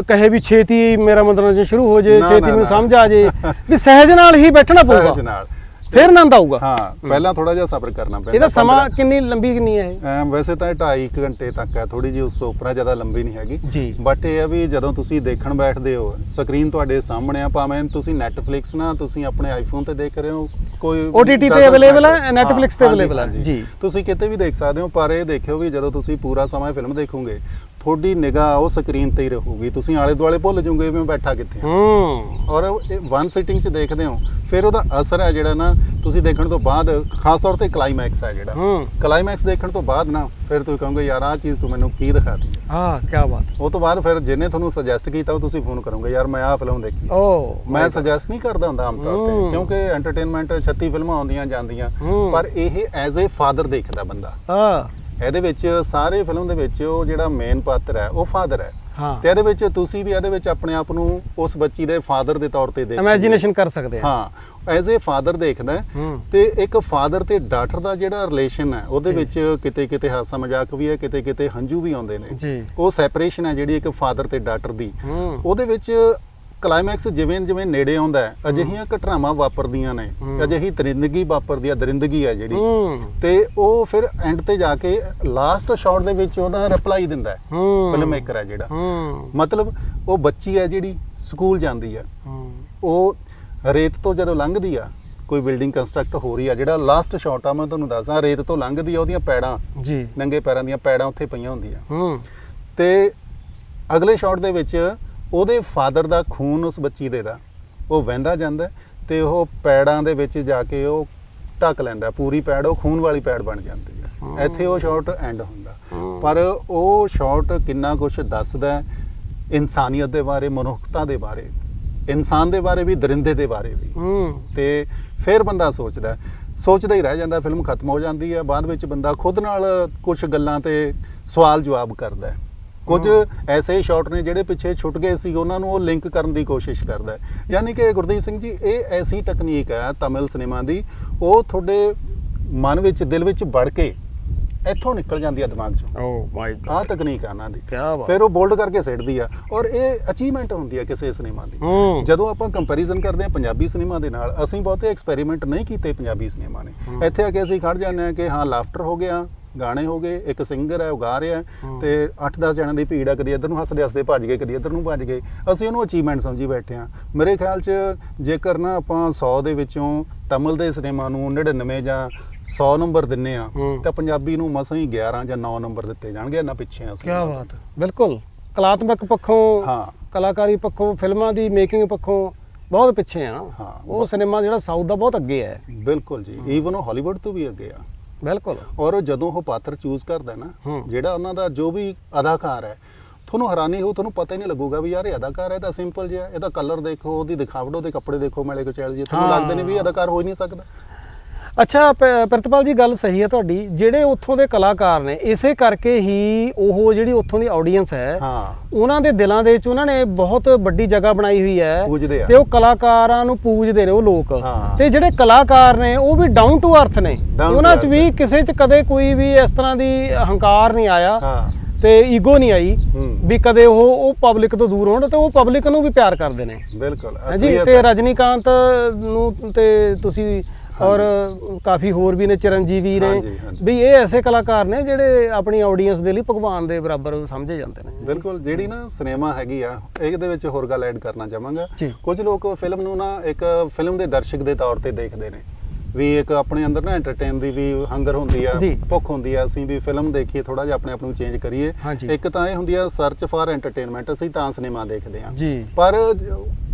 ਕਹੇ ਵੀ ਛੇਤੀ ਮੇਰਾ ਮਨੋਰੰਜਨ ਸ਼ੁਰੂ ਹੋ ਜੇ ਨਾ, ਛੇਤੀ ਨਾ, ਮੈਨੂੰ ਨਾ। ਸਮਝ ਆ ਜੇ ਵੀ ਸਹਿਜ ਨਾਲ ਹੀ ਬੈਠਣਾ ਸਹਿਜ ਪਊਗਾ ਨਾਲ ਫਿਰ ਆਨੰਦ ਆਊਗਾ ਹਾਂ ਪਹਿਲਾਂ ਥੋੜਾ ਜਿਹਾ ਸਬਰ ਕਰਨਾ ਪੈਂਦਾ ਇਹਦਾ ਸਮਾਂ ਕਿੰਨੀ ਲੰਬੀ ਕਿੰਨੀ ਹੈ ਇਹ ਵੈਸੇ ਤਾਂ 2.5 ਘੰਟੇ ਤੱਕ ਹੈ ਥੋੜੀ ਜਿਹੀ ਉਸ ਤੋਂ ਉੱਪਰ ਹੈ, ਜ਼ਿਆਦਾ ਲੰਬੀ ਨਹੀਂ ਹੈਗੀ ਜੀ ਬਟ ਇਹ ਹੈ ਵੀ ਜਦੋਂ ਤੁਸੀਂ ਦੇਖਣ ਬੈਠਦੇ ਹੋ ਸਕਰੀਨ ਤੁਹਾਡੇ ਸਾਹਮਣੇ ਆ ਭਾਵੇਂ ਤੁਸੀਂ Netflix ਨਾ ਤੁਸੀਂ ਆਪਣੇ ਆਈਫੋਨ ਤੇ ਦੇਖ ਰਹੇ ਹੋ ਕੋਈ OTT ਤੇ doesn't available ਹੈ, matter। Netflix ਤੇ ਹਾਂ, available ਹੈ। ਹਾਂਜੀ। ਜੀ। ਤੁਸੀਂ ਕਿਤੇ ਵੀ ਦੇਖ ਸਕਦੇ ਹੋ ਪਰ ਇਹ ਦੇਖਿਓ ਵੀ ਜਦੋਂ ਤੁਸੀਂ ਪੂਰਾ ਸਮਾਂ ਫਿਲਮ ਦੇਖੋਗੇ ਤੁਹਾਡੀ ਨਿਗਾਹ ਉਹ ਸਕਰੀਨ ਤੇ ਹੀ ਰਹੂਗੀ। ਤੁਸੀਂ ਆਲੇ ਦੁਆਲੇ ਭੁੱਲ ਜਾਓਗੇ ਵੀ ਮੈਂ ਬੈਠਾ ਕਿੱਥੇ ਹਾਂ। ਹੂੰ। ਔਰ ਵਨ ਸਿਟਿੰਗ 'ਚ ਦੇਖਦੇ ਹੋ ਫਿਰ ਉਹਦਾ ਅਸਰ ਹੈ ਜਿਹੜਾ ਨਾ ਤੁਸੀਂ ਦੇਖਣ ਤੋਂ ਬਾਅਦ ਖਾਸ ਤੌਰ ਤੇ ਕਲਾਈਮੈਕਸ ਹੈ ਜਿਹੜਾ। ਹੂੰ। ਕਲਾਈਮੈਕਸ ਦੇਖਣ ਤੋਂ ਬਾਅਦ ਨਾ ਫਿਰ ਤੁਸੀਂ ਕਹੋਗੇ ਯਾਰ ਆਹ ਚੀਜ਼ ਤੂੰ ਮੈਨੂੰ ਕੀ ਦਿਖਾਤੀ ਹੈ ਹਾਂ ਕੀ ਬਾਤ। ਉਹ ਤੋਂ ਬਾਅਦ ਫਿਰ ਜਿਹਨੇ ਤੁਹਾਨੂੰ ਸੁਜੈਸਟ ਕੀਤਾ ਉਹ ਤੁਸੀਂ ਫੋਨ ਕਰੋਗੇ ਯਾਰ ਮੈਂ ਆਹ ਫਿਲਮ ਦੇਖੀ ਓ ਮੈਂ ਸੁਜੈਸਟ ਨਹੀਂ ਕਰਦਾ ਹੁੰਦਾ ਆਮ ਤੌਰ ਹੂੰ। ਤੇ ਕਿਉਂਕਿ ਐਂਟਰਟੇਨਮੈਂਟ 36 ਫਿਲਮਾਂ ਆਉਂਦੀਆਂ ਜਾਂਦੀਆਂ। ਹੂੰ। ਪਰ ਇਹ ਐਜ਼ ਅ ਫਾਦਰ ਦੇਖਦਾ ਬੰਦਾ। ਹਾਂ। ਇਹਦੇ ਵਿੱਚ ਸਾਰੇ ਫਿਲਮ ਦੇ ਵਿੱਚ ਉਹ ਜਿਹੜਾ ਮੇਨ ਪਾਤਰ ਹੈ ਉਹ ਫਾਦਰ ਹੈ। ਹਾਂ। ਤੇ ਇਹਦੇ ਵਿੱਚ ਤੁਸੀਂ ਵੀ ਇਹਦੇ ਵਿੱਚ ਆਪਣੇ ਆਪ ਨੂੰ ਉਸ ਬੱਚੀ ਦੇ ਫਾਦਰ ਦੇ ਤੌਰ ਤੇ ਦੇਖਦੇ ਹੋ। ਇਮੇਜਿਨੇਸ਼ਨ ਕਰ ਸਕਦੇ ਆ। ਹਾਂ ਐਜ਼ ਅ ਫਾਦਰ ਦੇਖਦਾ ਤੇ ਇੱਕ ਫਾਦਰ ਤੇ ਡਾਟਰ ਦਾ ਜਿਹੜਾ ਰਿਲੇਸ਼ਨ ਹੈ ਉਹਦੇ। ਵਿੱਚ ਕਿਤੇ ਕਿਤੇ ਹਾਸਾ ਮਜ਼ਾਕ ਵੀ ਹੈ ਕਿਤੇ ਕਿਤੇ ਹੰਝੂ ਵੀ ਆਉਂਦੇ ਨੇ। ਜੀ। ਉਹ ਸੈਪਰੇਸ਼ਨ ਹੈ ਜਿਹੜੀ ਇੱਕ ਫਾਦਰ ਤੇ ਡਾਟਰ ਦੀ। ਉਹਦੇ ਵਿੱਚ ਕਲਾਈਮੈਕਸ ਜਿਵੇਂ ਜਿਵੇਂ ਨੇੜੇ ਆਉਂਦਾ ਹੈ ਅਜਿਹੀਆਂ ਘਟਨਾਵਾਂ ਵਾਪਰਦੀਆਂ ਨੇ। ਅਜਿਹੀ ਦਰਿੰਦਗੀ ਵਾਪਰਦੀ ਹੈ ਦਰਿੰਦਗੀ ਹੈ ਜਿਹੜੀ। ਤੇ ਉਹ ਫਿਰ ਐਂਡ ਤੇ ਜਾ ਕੇ ਲਾਸਟ ਸ਼ਾਟ ਦੇ ਵਿੱਚ ਉਹਦਾ ਰਿਪਲਾਈ ਦਿੰਦਾ ਹੈ ਫਿਲਮ ਮੇਕਰ ਹੈ ਜਿਹੜਾ। ਮਤਲਬ ਉਹ ਬੱਚੀ ਹੈ ਜਿਹੜੀ ਸਕੂਲ ਜਾਂਦੀ ਹੈ। ਹੂੰ। ਉਹ ਰੇਤ ਤੋਂ ਜਦੋਂ ਲੰਘਦੀ ਆ ਕੋਈ ਬਿਲਡਿੰਗ ਕੰਸਟਰਕਟ ਹੋ ਰਹੀ ਆ ਜਿਹੜਾ ਲਾਸਟ ਸ਼ਾਟ ਆ ਮੈਂ ਤੁਹਾਨੂੰ ਦੱਸਦਾ ਰੇਤ ਤੋਂ ਲੰਘਦੀ ਆ ਉਹਦੀਆਂ ਪੈੜਾਂ ਜੀ। ਨੰਗੇ ਪੈਰਾਂ ਦੀਆਂ ਪੈੜਾਂ ਉੱਥੇ ਪਈਆਂ ਹੁੰਦੀਆਂ। ਹੂੰ। ਤੇ ਅਗਲੇ ਸ਼ਾਟ ਦੇ ਵਿੱਚ ਉਹਦੇ ਫਾਦਰ ਦਾ ਖੂਨ ਉਸ ਬੱਚੀ ਦੇ ਦਾ। ਉਹ ਵਹਿੰਦਾ ਜਾਂਦਾ ਤੇ ਉਹ ਪੈੜਾਂ ਦੇ ਵਿੱਚ ਜਾ ਕੇ ਉਹ ਢੱਕ ਲੈਂਦਾ ਪੂਰੀ ਪੈੜ ਉਹ ਖੂਨ ਵਾਲੀ ਪੈੜ ਬਣ ਜਾਂਦੀ ਹਾਂ। ਇੱਥੇ ਉਹ ਸ਼ਾਟ ਐਂਡ ਹੁੰਦਾ। ਪਰ ਉਹ ਸ਼ਾਟ ਕਿੰਨਾ ਕੁਝ ਦੱਸਦਾ ਹੈ ਇਨਸਾਨੀਅਤ ਦੇ ਬਾਰੇ ਮਨੁੱਖਤਾ ਦੇ ਬਾਰੇ ਇਨਸਾਨ ਦੇ ਬਾਰੇ ਵੀ ਦਰਿੰਦੇ ਦੇ ਬਾਰੇ ਵੀ। ਤੇ ਫਿਰ ਬੰਦਾ ਸੋਚਦਾ। ਸੋਚਦਾ ਹੀ ਰਹਿ ਜਾਂਦਾ ਫਿਲਮ ਖਤਮ ਹੋ ਜਾਂਦੀ ਹੈ ਬਾਅਦ ਵਿੱਚ ਬੰਦਾ ਖੁਦ ਨਾਲ ਕੁਝ ਗੱਲਾਂ ਤੇ ਸਵਾਲ ਜਵਾਬ ਕਰਦਾ ਹੈ। ਕੁਝ ਐਸੇ ਸ਼ਾਟ ਨੇ ਜਿਹੜੇ ਪਿੱਛੇ ਛੁੱਟ ਗਏ ਸੀ ਉਹਨਾਂ ਨੂੰ ਉਹ ਲਿੰਕ ਕਰਨ ਦੀ ਕੋਸ਼ਿਸ਼ ਕਰਦਾ ਹੈ। ਯਾਨੀ ਕਿ ਗੁਰਦੀਪ ਸਿੰਘ ਜੀ ਇਹ ਐਸੀ ਟੈਕਨੀਕ ਹੈ ਤਮਿਲ ਸਿਨੇਮਾ ਦੀ ਉਹ ਤੁਹਾਡੇ ਮਨ ਵਿੱਚ ਦਿਲ ਵਿੱਚ ਵੜ ਕੇ ਇੱਥੋਂ ਨਿਕਲ ਜਾਂਦੀ ਹੈ ਦਿਮਾਗ ਚੋਂ। ਓ ਮਾਈ ਆਹ ਗॉड ਟੈਕਨੀਕ ਆ ਉਹਨਾਂ ਦੀ। ਕੀ ਬਾਤ। ਫਿਰ ਉਹ ਬੋਲਡ ਕਰਕੇ ਸਿੱਟਦੀ ਆ। ਔਰ ਇਹ ਅਚੀਵਮੈਂਟ ਹੁੰਦੀ ਹੈ ਕਿਸੇ ਸਿਨੇਮਾ ਦੀ। ਹੂੰ। ਜਦੋਂ ਆਪਾਂ ਕੰਪੈਰੀਜ਼ਨ ਕਰਦੇ ਹਾਂ ਪੰਜਾਬੀ ਸਿਨੇਮਾ ਦੇ ਨਾਲ ਅਸੀਂ ਬਹੁਤੇ ਐਕਸਪੈਰੀਮੈਂਟ ਨਹੀਂ ਕੀਤੇ ਪੰਜਾਬੀ ਸਿਨੇਮਾ ਨੇ। ਇੱਥੇ ਆ ਕੇ ਅਸੀਂ ਖੜ ਜਾਂਦੇ ਹਾਂ ਕਿ ਹਾਂ ਲਾਫਟਰ ਹੋ ਗਿਆ ਗਾਣੇ ਹੋ ਗਏ ਇੱਕ ਸਿੰਗਰ ਹੈ ਉਹ ਗਾ ਰਿਹਾ ਹੈ। ਤੇ 8-10 ਜਣਾਂ ਦੀ ਭੀੜ ਆ ਕਦੀ ਇੱਧਰ ਨੂੰ ਹੱਸਦੇ ਹੱਸਦੇ ਭੱਜ ਗਏ ਕਦੀ ਇੱਧਰ ਨੂੰ ਭੱਜ ਗਏ। ਅਸੀਂ ਉਹਨੂੰ ਅਚੀਵਮੈਂਟ ਸਮਝੀ ਬੈਠੇ ਹਾਂ ਮੇਰੇ ਖਿਆਲ 'ਚ ਜੇਕਰ ਨਾ ਆਪਾਂ 100 ਦੇ ਵਿੱਚੋਂ ਤਮਿਲ ਦੇ ਸਿਨੇਮਾ ਨੂੰ 99 ਜਾਂ 100 ਨੰਬਰ ਦਿੰਨੇ ਆ। ਤਾਂ ਪੰਜਾਬੀ ਨੂੰ ਮਸਾਂ ਹੀ 11 ਜਾਂ 9 ਨੰਬਰ ਦਿੱਤੇ ਜਾਣਗੇ ਨਾ ਪਿੱਛੇ ਆ ਅਸੀਂ ਕੀ ਬਾਤ। ਬਿਲਕੁਲ। ਕਲਾਤਮਕ ਪੱਖੋਂ ਹਾਂ। ਕਲਾਕਾਰੀ ਪੱਖੋਂ ਫਿਲਮਾਂ ਦੀ ਮੇਕਿੰਗ ਪੱਖੋਂ ਬਹੁਤ ਪਿੱਛੇ ਆ ਹਾਂ। ਉਹ ਸਿਨੇਮਾ ਜਿਹੜਾ ਸਾਊਥ ਦਾ ਬਹੁਤ ਅੱਗੇ ਹੈ ਬਿਲਕੁਲ ਜੀ। ਈਵਨ ਉਹ ਹਾਲੀਵੁੱਡ ਤੋਂ ਵੀ ਅੱਗੇ ਆ। ਬਿਲਕੁਲ। ਔਰ ਉਹ ਜਦੋਂ ਉਹ ਪਾਤਰ ਚੂਜ਼ ਕਰਦਾ ਨਾ ਹੂੰ। ਜਿਹੜਾ ਉਹਨਾਂ ਦਾ ਜੋ ਵੀ ਅਦਾਕਾਰ ਹੈ ਤੁਹਾਨੂੰ ਹੈਰਾਨੀ ਹੋ ਤੁਹਾਨੂੰ ਪਤਾ ਹੀ ਨਹੀਂ ਲੱਗੂਗਾ ਵੀ ਯਾਰ ਇਹ ਅਦਾਕਾਰ ਹੈ ਤਾਂ ਸਿੰਪਲ ਜਿਹਾ ਇਹਦਾ ਕਲਰ ਦੇਖੋ ਉਹਦੀ ਦਿਖਾਵਟ ਉਹਦੇ ਕੱਪੜੇ ਦੇਖੋ ਮੈਲੇ ਕੋ ਚੈਲ ਜੀ ਤੁਹਾਨੂੰ ਹਾਂ। ਲੱਗਦਾ ਨਹੀਂ ਵੀ ਇਹ ਅਦਾਕਾਰ ਹੋ ਹੀ ਨਹੀਂ ਸਕਦਾ। ਅੱਛਾ ਪ੍ਰਿਤਪਾਲ ਜੀ ਗੱਲ ਸਹੀ ਹੈ ਤੁਹਾਡੀ। ਜਿਹੜੇ ਉੱਥੋਂ ਦੇ ਕਲਾਕਾਰ ਨੇ ਇਸੇ ਕਰਕੇ ਹੀ ਉਹ ਜਿਹੜੀ ਉੱਥੋਂ ਦੀ ਆਡੀਅנס ਹੈ ਹਾਂ। ਉਹਨਾਂ ਦੇ ਦਿਲਾਂ ਦੇ ਵਿੱਚ ਉਹਨਾਂ ਨੇ ਬਹੁਤ ਵੱਡੀ ਜਗ੍ਹਾ ਬਣਾਈ ਹੋਈ ਹੈ। ਤੇ ਉਹ ਕਲਾਕਾਰਾਂ ਨੂੰ ਪੂਜਦੇ ਨੇ ਉਹ ਲੋਕ। ਤੇ ਜਿਹੜੇ ਕਲਾਕਾਰ ਨੇ ਉਹ ਵੀ ਡਾਊਨ ਟੂ ਅਰਥ ਨੇ। ਉਹਨਾਂ 'ਚ ਵੀ ਕਿਸੇ 'ਚ ਕਦੇ ਕੋਈ ਵੀ ਇਸ ਤਰ੍ਹਾਂ ਦੀ ਹੰਕਾਰ ਨਹੀਂ ਆਇਆ। ਹਾਂ। ਤੇ ਈਗੋ ਨਹੀਂ ਆਈ ਵੀ ਕਦੇ ਉਹ ਉਹ ਪਬਲਿਕ ਤੋਂ ਦੂਰ ਹੋਣ ਤੇ ਉਹ ਪਬਲਿਕ ਨੂੰ ਵੀ ਪਿਆਰ ਕਰਦੇ ਨੇ। ਬਿਲਕੁਲ ਹਾਂਜੀ ਤੇ ਰਜਨੀਕਾਂਤ ਨੂੰ ਤੇ ਤੁਸੀਂ ਔਰ ਕਾਫੀ ਹੋਰ ਵੀ ਨੇ ਚਰਨਜੀਵੀ ਨੇ। ਹਾਂਜੀ, ਹਾਂਜੀ। ਵੀ ਇਹ ਐਸੇ ਕਲਾਕਾਰ ਨੇ ਜਿਹੜੇ ਆਪਣੀ ਆਡੀਅנס ਦੇ ਲਈ ਭਗਵਾਨ ਦੇ ਬਰਾਬਰ ਸਮਝੇ ਜਾਂਦੇ ਨੇ। ਬਿਲਕੁਲ ਜਿਹੜੀ ਨਾ ਸਿਨੇਮਾ ਹੈਗੀ ਆ ਇਹਦੇ ਵਿੱਚ ਹੋਰ ਗੱਲ ਐਡ ਕਰਨਾ ਚਾਹਾਂਗਾ। ਜੀ। ਕੁਝ ਲੋਕ ਫਿਲਮ ਨੂੰ ਨਾ ਇੱਕ ਫਿਲਮ ਦੇ ਦਰਸ਼ਕ ਦੇ ਤੌਰ ਤੇ ਦੇਖਦੇ ਨੇ। ਵੀ ਇੱਕ ਆਪਣੇ ਅੰਦਰ ਨਾ ਐਂਟਰਟੇਨ ਦੀ ਵੀ ਹੰਗਰ ਹੁੰਦੀ ਆ ਜੀ। ਭੁੱਖ ਹੁੰਦੀ ਆ ਅਸੀਂ ਵੀ ਫਿਲਮ ਦੇਖੀਏ ਥੋੜਾ ਜਿਹਾ ਆਪਣੇ ਆਪ ਨੂੰ ਚੇਂਜ ਕਰੀਏ। ਹਾਂਜੀ। ਇੱਕ ਤਾਂ ਇਹ ਹੁੰਦੀ ਆ ਸਰਚ ਫਾਰ ਐਂਟਰਟੇਨਮੈਂਟ ਅਸੀਂ ਤਾਂ ਸਿਨੇਮਾ ਦੇਖਦੇ ਆ। ਜੀ। ਪਰ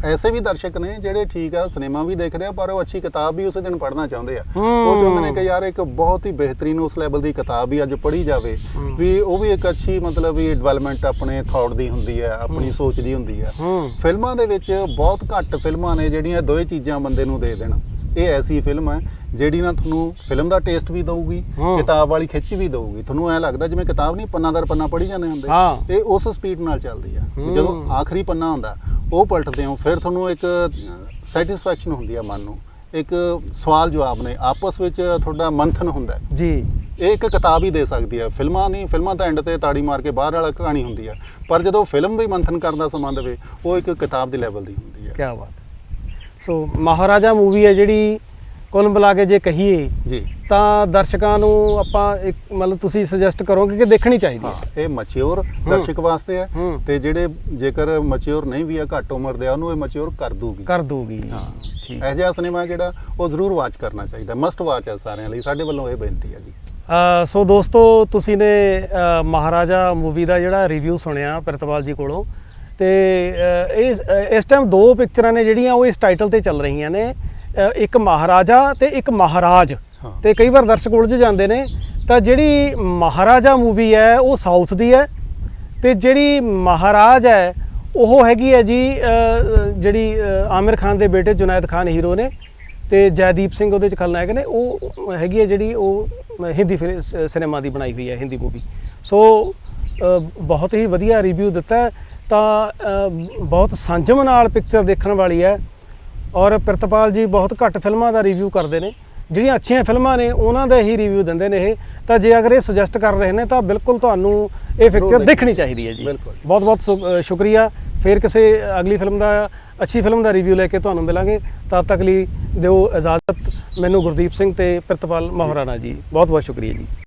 ਐਸੇ ਵੀ ਦਰਸ਼ਕ ਨੇ ਜਿਹੜੇ ਠੀਕ ਆ ਸਿਨੇਮਾ ਵੀ ਦੇਖਦੇ ਆ ਪਰ ਉਹ ਅੱਛੀ ਕਿਤਾਬ ਵੀ ਉਸੇ ਦਿਨ ਪੜ੍ਹਨਾ ਚਾਹੁੰਦੇ ਆ। ਉਹ ਚਾਹੁੰਦੇ ਨੇ ਕਿ ਯਾਰ ਇੱਕ ਬਹੁਤ ਹੀ ਬਿਹਤਰੀਨ ਉਸ ਲੈਵਲ ਦੀ ਕਿਤਾਬ ਵੀ ਅੱਜ ਪੜ੍ਹੀ ਜਾਵੇ। ਵੀ ਉਹ ਵੀ ਇੱਕ ਅੱਛੀ ਮਤਲਬ ਵੀ ਡਿਵੈਲਪਮੈਂਟ ਆਪਣੇ ਥਾਟ ਦੀ ਹੁੰਦੀ ਹੈ ਆਪਣੀ ਸੋਚ ਦੀ ਹੁੰਦੀ ਹੂੰ। ਫਿਲਮਾਂ ਦੇ ਵਿੱਚ ਬਹੁਤ ਘੱਟ ਫਿਲਮਾਂ ਨੇ ਜਿਹੜੀਆਂ ਦੋਏ ਚੀਜ਼ਾਂ ਬੰਦੇ ਨੂੰ ਦੇ ਦੇਣ। ਇਹ ਐਸੀ ਫਿਲਮ ਹੈ ਜਿਹੜੀ ਨਾ ਤੁਹਾਨੂੰ ਫਿਲਮ ਦਾ ਟੇਸਟ ਵੀ ਦਊਗੀ ਹਾਂ। ਕਿਤਾਬ ਵਾਲੀ ਖਿੱਚ ਵੀ ਦਊਗੀ। ਤੁਹਾਨੂੰ ਐ ਲੱਗਦਾ ਜਿਵੇਂ ਕਿਤਾਬ ਨਹੀਂ ਪੰਨਾ ਦਰ ਪੰਨਾ ਪੜ੍ਹੀ ਜਾਂਦੇ ਹੁੰਦੇ। ਹਾਂ। ਇਹ ਉਸ ਸਪੀਡ ਨਾਲ ਚੱਲਦੀ ਆ। ਜਦੋਂ ਆਖਰੀ ਪੰਨਾ ਹੁੰਦਾ ਉਹ ਪਲਟਦੇ ਹੋ ਫਿਰ ਤੁਹਾਨੂੰ ਇੱਕ ਸੈਟੀਸਫੈਕਸ਼ਨ ਹੁੰਦੀ ਆ ਮਨ ਨੂੰ। ਇੱਕ ਸਵਾਲ ਜਵਾਬ ਨੇ। ਆਪਸ ਵਿੱਚ ਤੁਹਾਡਾ ਮੰਥਨ ਹੁੰਦਾ। ਹੈ ਜੀ। ਇਹ ਇੱਕ ਕਿਤਾਬ ਹੀ ਦੇ ਸਕਦੀ ਹੈ ਫਿਲਮਾਂ ਨਹੀਂ ਫਿਲਮਾਂ ਤਾਂ ਐਂਡ ਤੇ ਤਾੜੀ ਮਾਰ ਕੇ ਬਾਹਰ ਵਾਲਾ ਕਹਾਣੀ ਹੁੰਦੀ ਹੈ ਪਰ ਜਦੋਂ ਫਿਲਮ ਵੀ ਮੰਥਨ ਕਰਨ ਦਾ ਸਮਾਂ ਦੇਵੇ ਉਹ ਇੱਕ ਕਿਤਾਬ ਦੇ ਲੈਵਲ ਦੀ ਹੁੰਦੀ ਹੈ ਕੀ ਬਾਤ ਹੈ। ਸੋ ਮਹਾਰਾਜਾ ਮੂਵੀ ਹੈ ਜਿਹੜੀ ਕੁੱਲ ਮਿਲਾ ਕੇ ਜੇ ਕਹੀਏ ਜੀ। ਤਾਂ ਦਰਸ਼ਕਾਂ ਨੂੰ ਆਪਾਂ ਇੱਕ ਮਤਲਬ ਤੁਸੀਂ ਸੁਜੈਸਟ ਕਰੋਗੇ ਕਿ ਦੇਖਣੀ ਚਾਹੀਦੀ ਹਾਂ। ਹੈ ਇਹ ਮੈਚਿਓਰ ਦਰਸ਼ਕ ਵਾਸਤੇ ਹੈ ਹੂੰ। ਤੇ ਜਿਹੜੇ ਜੇਕਰ ਮੈਚਿਓਰ ਨਹੀਂ ਵੀ ਆ ਘੱਟ ਉਮਰ ਦੇ ਆ ਉਹਨੂੰ ਇਹ ਮੈਚਿਓਰ ਕਰ ਦੂਗੀ ਕਰ ਦੂਗੀ ਹਾਂ। ਠੀਕ। ਇਹ ਜਿਹਾ ਸਿਨੇਮਾ ਜਿਹੜਾ ਉਹ ਜ਼ਰੂਰ ਵਾਚ ਕਰਨਾ ਚਾਹੀਦਾ। ਮਸਟ ਵਾਚ ਹੈ ਸਾਰਿਆਂ ਲਈ। ਸਾਡੇ ਵੱਲੋਂ ਇਹ ਬੇਨਤੀ ਹੈ ਜੀ। ਸੋ ਦੋਸਤੋ ਤੁਸੀਂ ਨੇ ਮਹਾਰਾਜਾ ਮੂਵੀ ਦਾ ਜਿਹੜਾ ਰਿਵਿਊ ਸੁਣਿਆ ਪ੍ਰਿਤਪਾਲ ਜੀ ਕੋਲੋਂ ਤੇ ਇਹ ਇਸ ਟਾਈਮ ਦੋ ਪਿਕਚਰਾਂ ਨੇ ਜਿਹੜੀਆਂ ਉਹ ਇਸ ਟਾਈਟਲ ਤੇ ਚੱਲ ਰਹੀਆਂ ਨੇ। ਇੱਕ ਮਹਾਰਾਜਾ ਤੇ ਇੱਕ ਮਹਾਰਾਜ। ਤੇ ਕਈ ਵਾਰ ਦਰਸ਼ਕ ਉਲਝ ਜਾਂਦੇ ਨੇ। ਤਾਂ ਜਿਹੜੀ ਮਹਾਰਾਜਾ ਮੂਵੀ ਹੈ ਉਹ ਸਾਊਥ ਦੀ ਹੈ। ਤੇ ਜਿਹੜੀ ਮਹਾਰਾਜ ਹੈ ਉਹ ਹੈਗੀ ਹੈ ਜੀ ਜਿਹੜੀ ਆਮਿਰ ਖਾਨ ਦੇ ਬੇਟੇ ਜੁਨੈਦ ਖਾਨ ਹੀਰੋ ਨੇ। ਤੇ ਜੈਦੀਪ ਸਿੰਘ ਉਹਦੇ ਚ ਖਲਨਾਇਕ ਨੇ। ਉਹ ਹੈਗੀ ਹੈ ਜਿਹੜੀ ਉਹ ਹਿੰਦੀ ਸਿਨੇਮਾ ਦੀ ਬਣਾਈ ਹੋਈ ਹੈ ਹਿੰਦੀ ਮੂਵੀ ਸੋ ਬਹੁਤ ਹੀ ਵਧੀਆ ਰਿਵਿਊ ਦਿੱਤਾ ਹੈ। ਤਾਂ ਬਹੁਤ ਸੰਜਮ ਨਾਲ ਪਿਕਚਰ ਦੇਖਣ ਵਾਲੀ ਹੈ ਔਰ ਪ੍ਰਿਤਪਾਲ ਜੀ ਬਹੁਤ ਘੱਟ ਫਿਲਮਾਂ ਦਾ ਰਿਵਿਊ ਕਰਦੇ ਨੇ। ਜਿਹੜੀਆਂ ਅੱਛੀਆਂ ਫਿਲਮਾਂ ਨੇ ਉਹਨਾਂ ਦਾ ਹੀ ਰਿਵਿਊ ਦਿੰਦੇ ਨੇ ਇਹ। ਤਾਂ ਜੇ ਅਗਰ ਇਹ ਸੁਜੈਸਟ ਕਰ ਰਹੇ ਨੇ ਤਾਂ ਬਿਲਕੁਲ ਤੁਹਾਨੂੰ ਇਹ ਪਿਕਚਰ ਦੇਖਣੀ ਚਾਹੀਦੀ ਹੈ ਜੀ। ਬਹੁਤ ਬਹੁਤ ਸ਼ੁਕਰੀਆ। ਫਿਰ ਕਿਸੇ ਅਗਲੀ ਫਿਲਮ ਦਾ ਅੱਛੀ ਫਿਲਮ ਦਾ ਰਿਵਿਊ ਲੈ ਕੇ ਤੁਹਾਨੂੰ ਮਿਲਾਂਗੇ। ਤਦ ਤੱਕ ਲਈ ਦਿਓ ਇਜਾਜ਼ਤ। ਮੈਨੂੰ ਗੁਰਦੀਪ ਸਿੰਘ ਤੇ ਪ੍ਰਿਤਪਾਲ ਮਹਾਰਾਣਾ ਜੀ। ਬਹੁਤ ਬਹੁਤ ਸ਼ੁਕਰੀਆ ਜੀ।